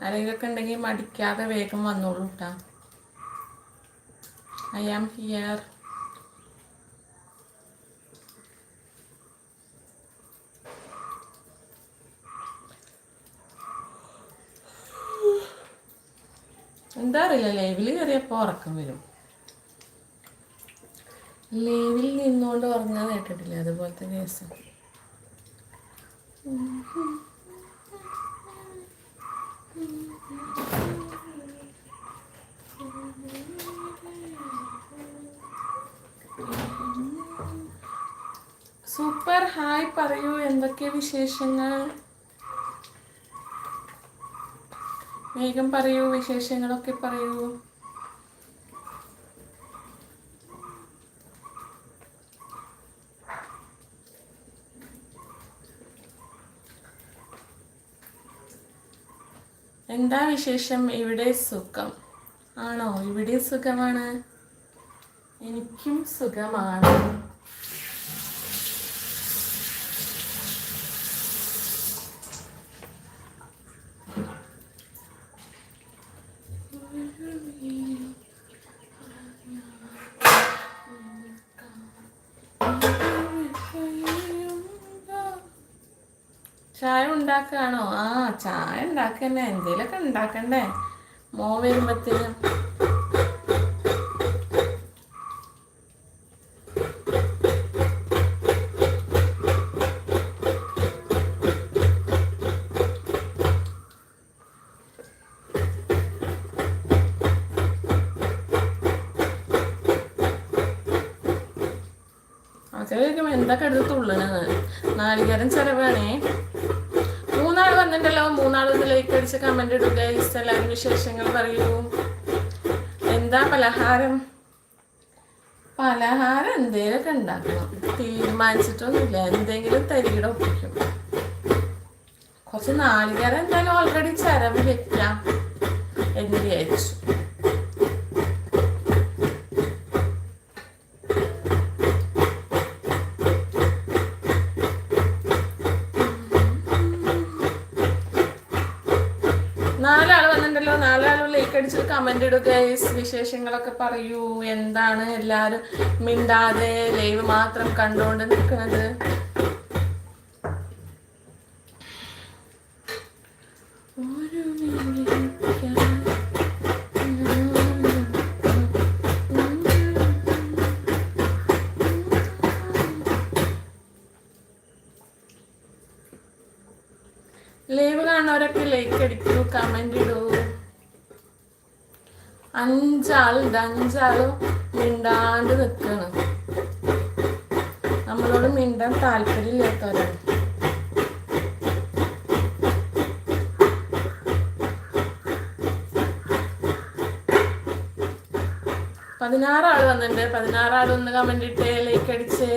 ആരെങ്കിലുമൊക്കെ ഉണ്ടെങ്കിൽ മടിക്കാതെ വേഗം വന്നോളൂ കേട്ടാ ഐ ആം ഹിയർ എന്താ അറിയില്ല ലൈവിൽ കയറിയപ്പോൾ ഉറക്കം വരും. ലൈവിൽ നിന്നുകൊണ്ട് ഉറങ്ങാൻ കേട്ടിട്ടില്ല അതുപോലത്തെ കേസ് സൂപ്പർ. ഹായ് പറയൂ. എന്തൊക്കെ വിശേഷങ്ങൾ? വേഗം പറയൂ വിശേഷങ്ങളൊക്കെ പറയൂ. എന്താ വിശേഷം? ഇവിടെ സുഖം. ആണോ? ഇവിടെ സുഖമാണ്? എനിക്കും സുഖമാണ്. ചായ ഉണ്ടാക്കുകയാണോ? ആ ചായ ഉണ്ടാക്കന്നെ. എന്തേലൊക്കെ ഉണ്ടാക്കണ്ടേ? മോ വരുമ്പത്തേനും അതൊക്കെ എന്തൊക്കെ എടുത്ത് നാളികേരം ചെലവാണേ. മൂന്നാൾ വന്നിട്ടുണ്ടല്ലോ. മൂന്നാൾ ഒന്ന് ലൈക്ക് അടിച്ച് കമന്റ് ഇടുക എല്ലാവരും വിശേഷങ്ങൾ പറയൂ. എന്താ പലഹാരം? പലഹാരം എന്തെങ്കിലുമൊക്കെ ഉണ്ടാക്കണം. തീരുമാനിച്ചിട്ടൊന്നുമില്ല. എന്തെങ്കിലും തരികിട ഒപ്പിക്കും. കുറച്ച് നാളികേരം എന്തായാലും ഓൾറെഡി ചരവ് വെക്കാം എന്ന് വിചാരിച്ചു. നാലാൾ വന്നിട്ടുണ്ടല്ലോ. നാലാളും ലൈക്ക് അടിച്ച് കമന്റ് ഇടുക. വിശേഷങ്ങളൊക്കെ പറയൂ. എന്താണ് എല്ലാരും മിണ്ടാതെ ലൈവ് മാത്രം കണ്ടുകൊണ്ട് നിൽക്കുന്നത് ലൈവ് കാണുന്നവരൊക്കെ ലൈക്ക് അടിക്കൂ കമന്റ് ഇടൂ. അഞ്ചാളുണ്ട് അഞ്ചാളും മിണ്ടാണ്ട് നിൽക്കണം നമ്മളോട് മിണ്ടാൻ താല്പര്യമില്ലാത്തവരാണ്. പതിനാറാൾ വന്നിട്ടുണ്ട് പതിനാറാൾ ഒന്ന് കമന്റ് ഇട്ടേ ലൈക്ക് അടിച്ചേ.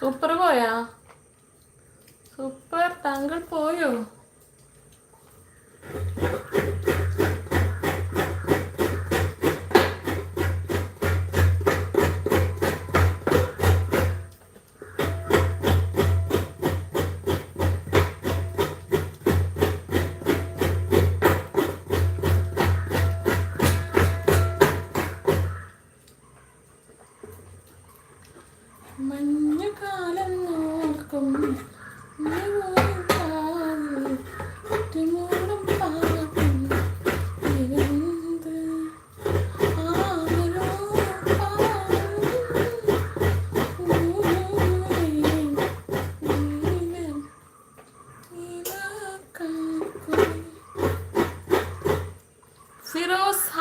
സൂപ്പർ പോയാ? സൂപ്പർ താങ്കൾ പോയോ?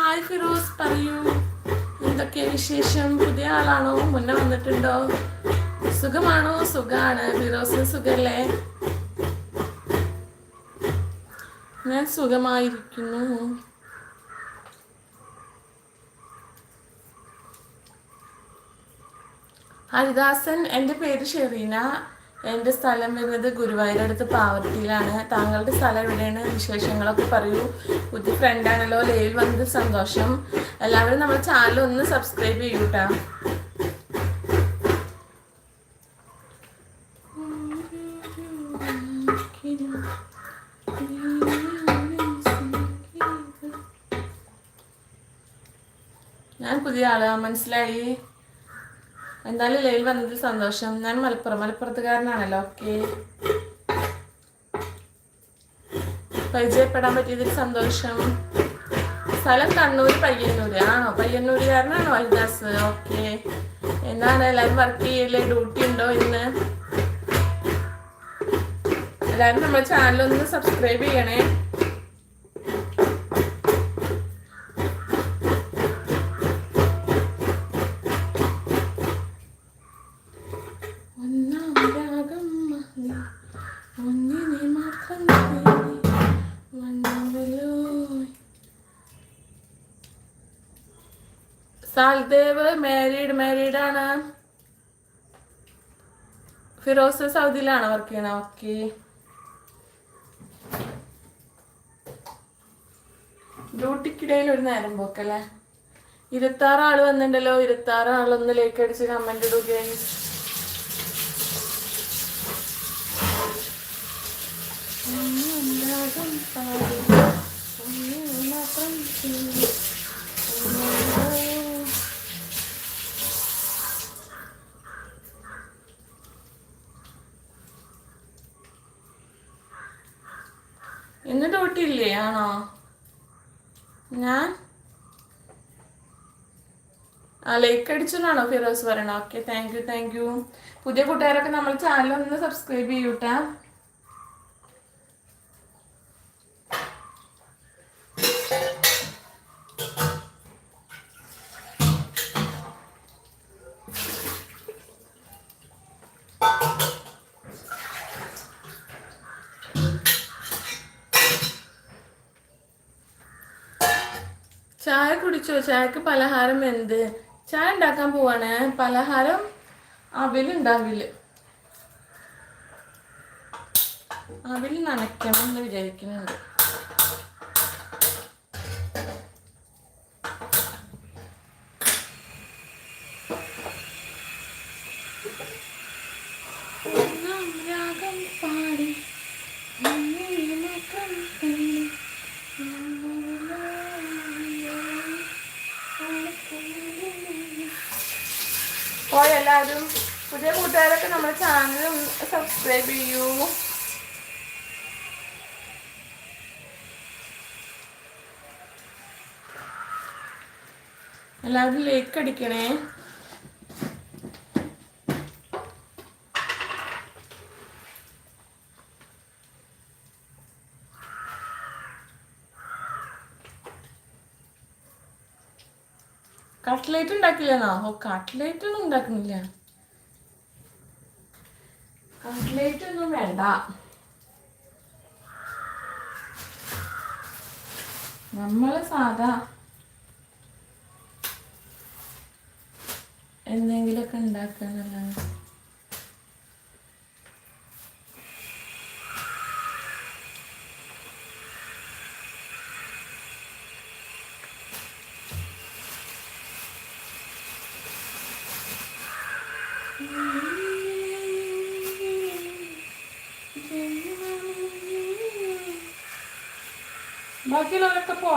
ഹായ് ഫിറോസ് പറയൂ? എന്തൊക്കെ വിശേഷം? പുതിയ ആളാണോ? മുന്നേ വന്നിട്ടുണ്ടോ? സുഖമാണോ? സുഖാണ്. ഫിറോസ് സുഖല്ലേ? ഞാൻ സുഖമായിരിക്കുന്നു. ഹരിദാസൻ എന്റെ പേര് ഷെറീന. എന്റെ സ്ഥലം വരുന്നത് ഗുരുവായൂരടുത്ത് പാവർട്ടിയിലാണ്. താങ്കളുടെ സ്ഥലം എവിടെയാണ്? വിശേഷങ്ങളൊക്കെ പറയൂ. പുതിയ ഫ്രണ്ടാണല്ലോ ലൈവിൽ വന്നത് സന്തോഷം. എല്ലാവരും നമ്മുടെ ചാനൽ ഒന്ന് സബ്സ്ക്രൈബ് ചെയ്യൂട്ടാ. ഞാൻ പുതിയ ആളാ. മനസ്സിലായി? എന്തായാലും ലൈവിൽ വന്നതിൽ സന്തോഷം. ഞാൻ മലപ്പുറം മലപ്പുറത്തുകാരനാണല്ലോ. ഓക്കെ. പരിചയപ്പെടാൻ പറ്റിയതിൽ സന്തോഷം. സ്ഥലം കണ്ണൂർ പയ്യന്നൂര്. ആണോ? പയ്യന്നൂരുകാരനാണോ ഹരിദാസ് ഓക്കെ. എന്താണ്? എല്ലാവരും വർക്ക് ചെയ്യല്ലേ? ഡ്യൂട്ടി ഉണ്ടോ ഇന്ന്? എല്ലാവരും നമ്മുടെ ചാനലൊന്ന് സബ്സ്ക്രൈബ് ചെയ്യണേ. സാൽദേവ് മാരീഡ് മാരീഡ് ആണ്. ഫിറോസ് സൗദിയിലാണ് വർക്ക് ചെയ്യണ ഓക്കെ ഡ്യൂട്ടിക്കിടയിൽ ഒരു നേരം പോക്കല്ലേ? ഇരുപത്താറ് ആൾ വന്നിട്ടുണ്ടല്ലോ ഇരുപത്താറ് ആളൊന്ന് ലേക്ക് അടിച്ച് കമന്റ് ഇടുകയായി ഒന്നിനെ ഡ്യൂട്ടി ആണോ? ഞാൻ? ആ ലൈക്ക് അടിച്ചതാണോ ഫിറോസ് പറയണോ okay thank you thank you പുതിയ കൂട്ടുകാരൊക്കെ നമ്മൾ ചാനൽ ഒന്ന് സബ്സ്ക്രൈബ് ചെയ്യൂട്ടാ. ചായ കുടിച്ചോ? ചായക്ക് പലഹാരം എന്ത്? ചായ ഉണ്ടാക്കാൻ പോവാണ്. പലഹാരം അവിൽ അവിൽ അവിൽ നനയ്ക്കണം എന്ന് വിചാരിക്കുന്നുണ്ട്. പോയി എല്ലാവരും. പുതിയ കൂട്ടുകാരൊക്കെ നമ്മുടെ ചാനൽ സബ്സ്ക്രൈബ് ചെയ്യൂ. എല്ലാവരും ലേക്ക് അടിക്കണേ. കട്ട്ലേറ്റ് ഉണ്ടാക്കില്ല ഓ കട്ട്ലേറ്റ് ഒന്നും ഉണ്ടാക്കുന്നില്ല കട്ട്ലേറ്റ് ഒന്നും വേണ്ട. നമ്മൾ സാധാ എന്തെങ്കിലുമൊക്കെ ബാക്കിയുള്ളവരൊക്കെ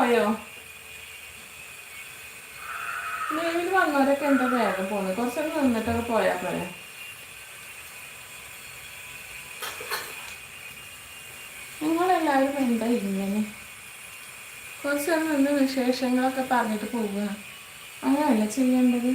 പോയോ? ലൈവിൽ വന്നവരൊക്കെ എന്താ വേഗം പോകുന്നത് കുറച്ചൊക്കെ നിന്നിട്ടൊക്കെ പോയാൽ പോരെ. നിങ്ങളെല്ലാവരും എന്താ ഇങ്ങനെ? കുറച്ചൊക്കെ നിന്ന് വിശേഷങ്ങളൊക്കെ പറഞ്ഞിട്ട് പോവുക. അങ്ങനെയല്ല ചെയ്യേണ്ടത്?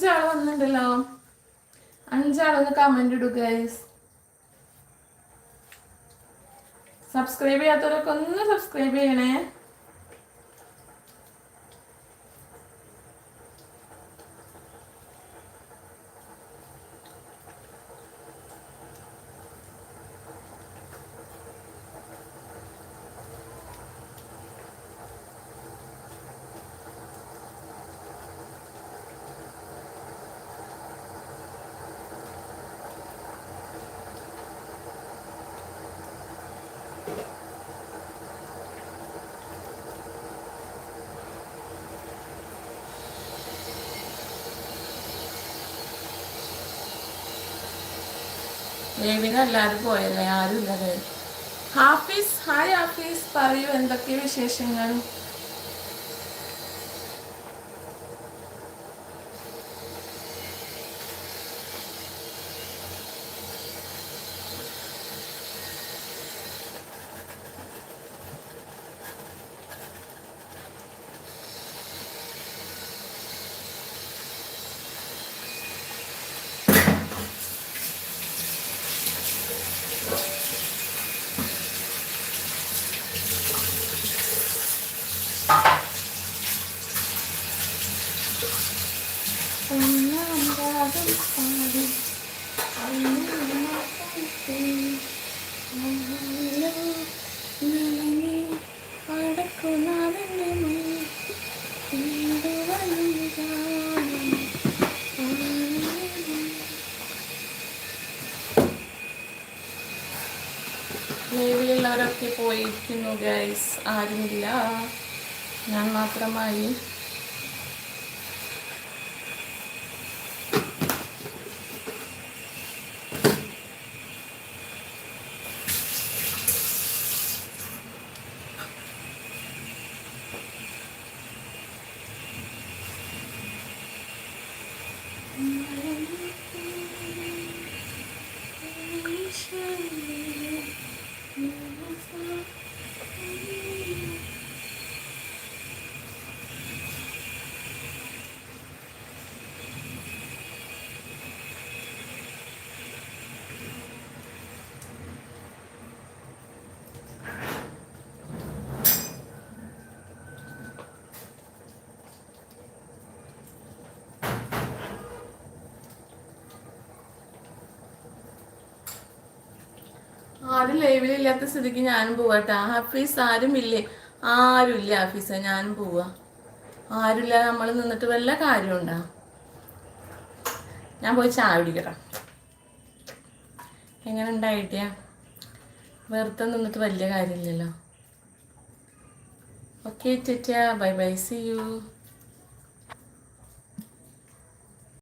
അഞ്ചാൾ വന്നിട്ടുണ്ടല്ലോ അഞ്ചാളൊന്ന് കമന്റ് ഇടൂ ഗൈസ് സബ്സ്ക്രൈബ് ചെയ്യാത്തവരൊക്കെ ഒന്ന് സബ്സ്ക്രൈബ് ചെയ്യണേ. ദേവിന് എല്ലാവരും പോയല്ലേ? ആരും ഇല്ലാതെ ഹാഫീസ് ഹായ് ഹാഫീസ്. പറയൂ എന്തൊക്കെ വിശേഷങ്ങൾ? ലൈവിലുള്ളവരൊക്കെ പോയിരിക്കുന്നു ഗൈസ് ആരുമില്ല. ഞാൻ മാത്രമായി ആരും ലൈവിലില്ലാത്ത സ്ഥിതിക്ക് ഞാനും പോവാട്ടാ ആരും ഇല്ലേ ആരും ഇല്ല ഹാഫീസ ഞാനും പോവാ. ആരുമില്ല നമ്മൾ നിന്നിട്ട് വല്ല കാര്യമുണ്ടാ ഞാൻ പോയി ചായ കുടിക്കട്ടെ. എങ്ങനെ ഉണ്ടായിട്ടിയാ? വെറുതെ നിന്നിട്ട് വലിയ കാര്യമില്ലല്ലോ. Okay ചേച്ചിയാ. Bye bye see you